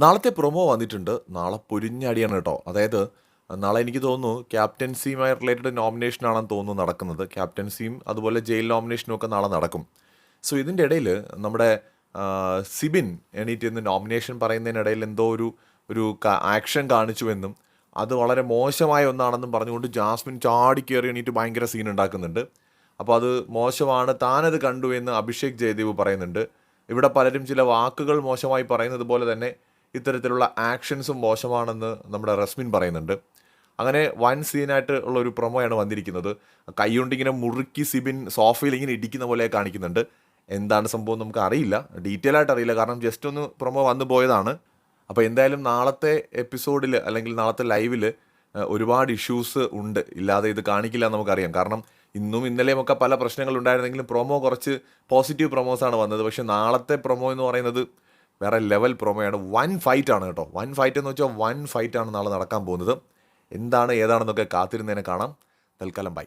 നാളത്തെ പ്രൊമോ വന്നിട്ടുണ്ട്. നാളെ പൊരിഞ്ഞടിയാണ് കേട്ടോ. അതായത് നാളെ എനിക്ക് തോന്നുന്നു ക്യാപ്റ്റൻസിയുമായി റിലേറ്റഡ് നോമിനേഷനാണെന്ന് തോന്നുന്നു നടക്കുന്നത്. ക്യാപ്റ്റൻസിയും അതുപോലെ ജയിൽ നോമിനേഷനും ഒക്കെ നാളെ നടക്കും. സോ ഇതിന്റെ ഇടയിൽ നമ്മുടെ സിബിൻ എണീറ്റ് ഇന്ന് നോമിനേഷൻ പറയുന്നതിനിടയിൽ എന്തോ ഒരു ഒരു ആക്ഷൻ കാണിച്ചുവെന്നും അത് വളരെ മോശമായ ഒന്നാണെന്നും പറഞ്ഞുകൊണ്ട് ജാസ്മിൻ ചാടി കയറി എണീറ്റ് ഭയങ്കര സീൻ ഉണ്ടാക്കുന്നുണ്ട്. അപ്പോൾ അത് മോശമാണ് താനത് കണ്ടു എന്ന് അഭിഷേക് ജയദേവ് പറയുന്നുണ്ട്. ഇവിടെ പലരും ചില വാക്കുകൾ മോശമായി പറയുന്നത് പോലെ തന്നെ ഇത്തരത്തിലുള്ള ആക്ഷൻസും മോശമാണെന്ന് നമ്മുടെ റസ്മിൻ പറയുന്നുണ്ട്. അങ്ങനെ വൺ സീനായിട്ട് ഉള്ള ഒരു പ്രൊമോയാണ് വന്നിരിക്കുന്നത്. കൈകൊണ്ട് ഇങ്ങനെ മുറുക്കി സിബിൻ സോഫയിൽ ഇങ്ങനെ ഇടിക്കുന്ന പോലെ കാണിക്കുന്നുണ്ട്. എന്താണ് സംഭവം നമുക്ക് അറിയില്ല. ഡീറ്റെയിൽ ആയിട്ട് അറിയില്ല. കാരണം ജസ്റ്റ് ഒന്ന് പ്രൊമോ വന്നു പോയതാണ്. അപ്പോൾ എന്തായാലും നാളത്തെ എപ്പിസോഡിൽ അല്ലെങ്കിൽ നാളത്തെ ലൈവിൽ ഒരുപാട് ഇഷ്യൂസ് ഉണ്ട്. ഇല്ലാതെ ഇത് കാണിക്കില്ല നമുക്കറിയാം. കാരണം ഇന്നും ഇന്നലെയും ഒക്കെ പല പ്രശ്നങ്ങൾ ഉണ്ടായിരുന്നെങ്കിലും പ്രൊമോ കുറച്ച് പോസിറ്റീവ് പ്രൊമോസാണ് വന്നത്. പക്ഷേ നാളത്തെ പ്രൊമോ എന്ന് പറയുന്നത് വേറെ ലെവൽ പ്രൊമോയാണ് വൺ ഫൈറ്റ് ആണ് കേട്ടോ. വൺ ഫൈറ്റ് എന്ന് വെച്ചാൽ വൺ ഫൈറ്റ് ആണ് നാളെ നടക്കാൻ പോകുന്നത്. എന്താണ് ഏതാണെന്നൊക്കെ കാത്തിരുന്നതിനെ കാണാം. തൽക്കാലം ബൈ